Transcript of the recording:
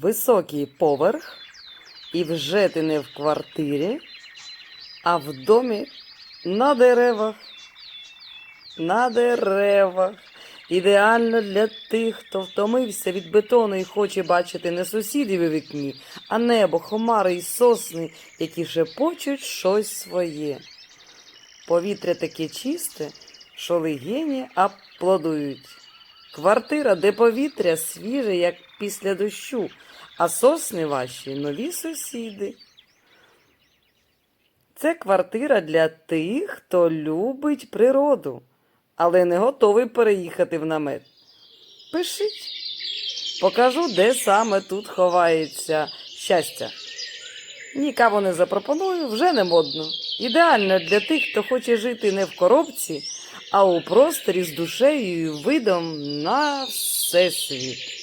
Високий поверх, і вже ти не в квартирі, а в домі на деревах. На деревах. Ідеально для тих, хто втомився від бетону і хоче бачити не сусідів у вікні, а небо, хомари і сосни, які шепочуть щось своє. Повітря таке чисте, що легені аплодують. Квартира, де повітря свіже, як після дощу, а сосни ваші нові сусіди. Це квартира для тих, хто любить природу, але не готовий переїхати в намет. Пишіть. Покажу, де саме тут ховається щастя. Нікому не запропоную, вже не модно. Ідеально для тих, хто хоче жити не в коробці, а у просторі з душею і видом на всесвіт.